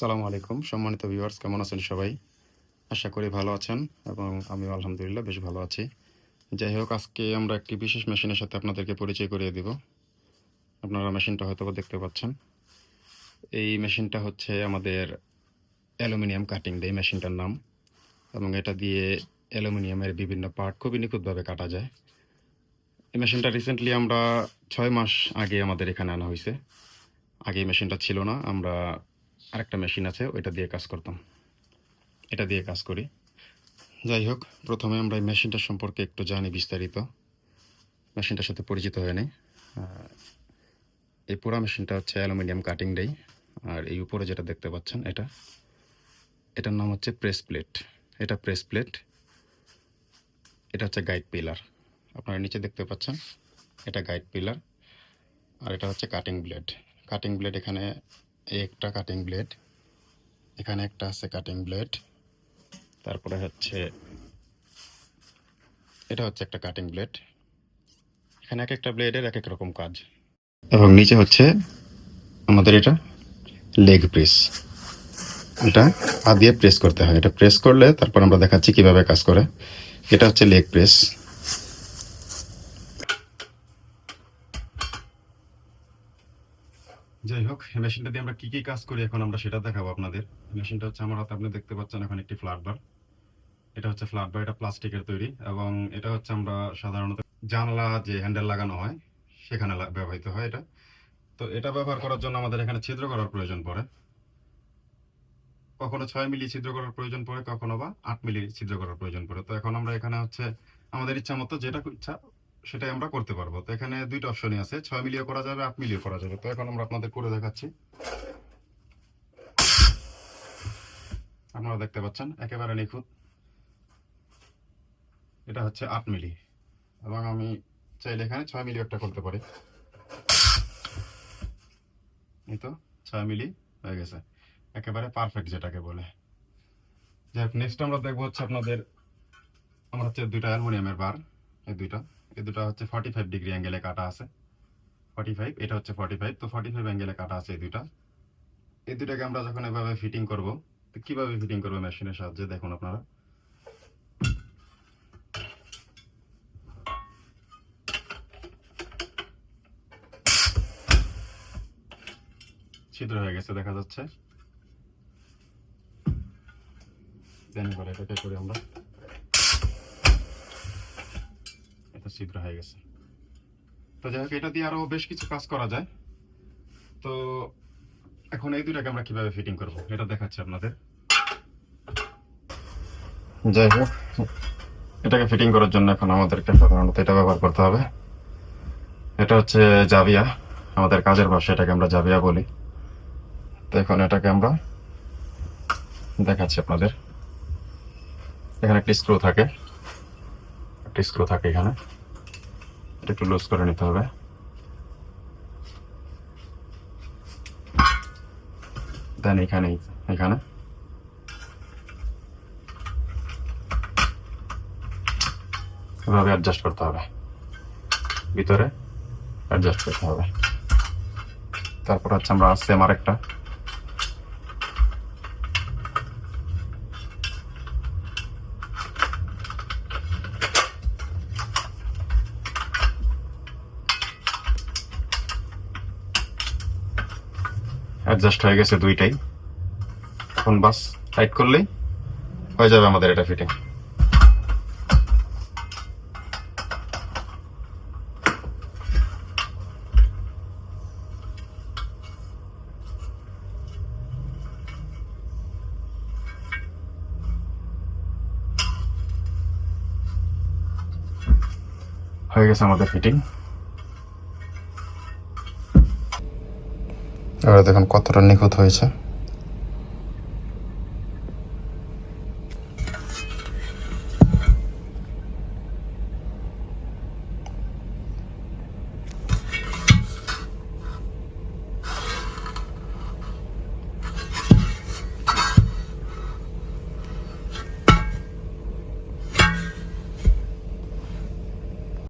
সালামু আলাইকুম। সম্মানিত ভিউয়ার্স কেমন আছেন সবাই? আশা করি ভালো আছেন এবং আমিও আলহামদুলিল্লাহ বেশ ভালো আছি। যাই হোক, আজকে আমরা একটি বিশেষ মেশিনের সাথে আপনাদেরকে পরিচয় করিয়ে দিব। আপনারা মেশিনটা হয়তো দেখতে পাচ্ছেন। এই মেশিনটা হচ্ছে আমাদের অ্যালুমিনিয়াম কাটিং এই মেশিনটার নাম এবং এটা দিয়ে অ্যালুমিনিয়ামের বিভিন্ন পার্ট খুবই নিখুঁতভাবে কাটা যায়। এই মেশিনটা রিসেন্টলি আমরা ছয় মাস আগে আমাদের এখানে আনা হয়েছে। আগে মেশিনটা ছিল না। আমরা আরেকটা মেশিন আছে, ওইটা দিয়ে কাজ করতাম। এটা দিয়ে কাজ করি। যাই হোক, প্রথমে আমরা এই মেশিনটা সম্পর্কে একটু জানি বিস্তারিত। মেশিনটার সাথে পরিচিত হয়ে নিই। এই পুরো মেশিনটা হচ্ছে অ্যালুমিনিয়াম কাটিং ডেই আর এই উপরে যেটা দেখতে পাচ্ছেন, এটা। এটার নাম হচ্ছে প্রেস প্লেট এটা প্রেস প্লেট এটা হচ্ছে গাইড পিলার আপনারা নিচে দেখতে পাচ্ছেন, এটা গাইড পিলার আর এটা হচ্ছে কাটিং ব্লেড কাটিং ব্লেড এখানে একটা কাটিং ব্লেড এখানে একটা আছে কাটিং ব্লেড তারপরে হচ্ছে, এটা হচ্ছে একটা কাটিং ব্লেড এখানে এক একটা ব্লেডের এক এক রকম কাজ। এবং নিচে হচ্ছে আমাদের এটা লেগ প্রেস এটা পা দিয়ে প্রেস করতে হয়। এটা প্রেস করলে তারপর আমরা দেখাচ্ছি কীভাবে কাজ করে। এটা হচ্ছে লেগ প্রেস যাই হোক মেশিনটা দিয়ে আমরা কি কি কাজ করি এখন আমরা সেটা দেখাবো আপনাদের। মেশিনটা হচ্ছে আমার হাতে, আপনি দেখতে পাচ্ছেন এখন একটি ফ্ল্যাট বার এটা হচ্ছে ফ্ল্যাট বার এটা প্লাস্টিকের তৈরি এবং এটা হচ্ছে আমরা সাধারণত জানলা যে হ্যান্ডেল লাগানো হয়, সেখানে ব্যবহৃত হয় এটা। তো এটা ব্যবহার করার জন্য আমাদের এখানে ছিদ্র করার প্রয়োজন পড়ে। কখনো ছয় মিলি ছিদ্র করার প্রয়োজন পড়ে, কখনো বা আট মিলি ছিদ্র করার প্রয়োজন পড়ে। তো এখন আমরা এখানে হচ্ছে আমাদের ইচ্ছা মতো যেটা ইচ্ছা সেটাই আমরা করতে পারব। তো এখানে দুইটা অপশনই আছে। ছয় মিলিয়ে করা যাবে, আট মিলিয়ে করা যাবে। তো এখন আমরা আপনাদের করে দেখাচ্ছি। আপনারা দেখতে পাচ্ছেন, একেবারে নিখুঁত। এটা হচ্ছে আট মিলি। এবং আমি চাইলে এখানে ছয় মিলি একটা করতে পারি। এই তো, ছয় মিলি হয়ে গেছে। একেবারে পারফেক্ট যেটাকে বলে। যাই হোক নেক্সট আমরা দেখব হচ্ছে আপনাদের, আমার হচ্ছে দুইটা অ্যালুমিনিয়ামের বার। এই দুইটা। এই দুটো হচ্ছে ফর্টি ফাইভ ডিগ্রি অ্যাঙ্গেলে কাটা আছে। ফর্টি ফাইভ এটা হচ্ছে ফর্টি ফাইভ তো ফর্টি ফাইভ অ্যাঙ্গেলে কাটা আছে এই দুইটা। এই দুটাকে আমরা যখন এভাবে ফিটিং করব, তো কীভাবে ফিটিং করব মেশিনের সাহায্যে দেখুন আপনারা। ছিদ্র হয়ে গেছে, দেখা যাচ্ছে। দেন এটাকে করে আমরা। এটা ছিদ্র হয়ে গেছে। তো যাই হোক, এটা দিয়ে আরও বেশ কিছু কাজ করা যায়। তো এখন এই দুটাকে আমরা কীভাবে ফিটিং করব, এটা দেখাচ্ছি আপনাদের। যাই হোক, এটাকে ফিটিং করার জন্য এখন আমাদেরকে সাধারণত এটা ব্যবহার করতে হবে। এটা হচ্ছে জাবিয়া, আমাদের কাজের ভাষা এটাকে আমরা জাবিয়া বলি। তো এখন এটাকে আমরা দেখাচ্ছি আপনাদের। এখানে একটি স্ক্রু থাকে। একটি স্ক্রু থাকে এখানে। এটা একটু লুজ করে নিতে হবে। দেন এখানে এখানে। এভাবে অ্যাডজাস্ট করতে হবে। ভিতরে অ্যাডজাস্ট করতে হবে। তারপর হচ্ছে আমরা সেম আরেকটা। অ্যাডজাস্ট হয়ে গেছে দুইটাই। এখন বাস টাইট করলেই হয়ে যাবে আমাদের এটা ফিটিং হয়ে গেছে আমাদের ফিটিং এবার দেখুন কতটা নিখুঁত হয়েছে।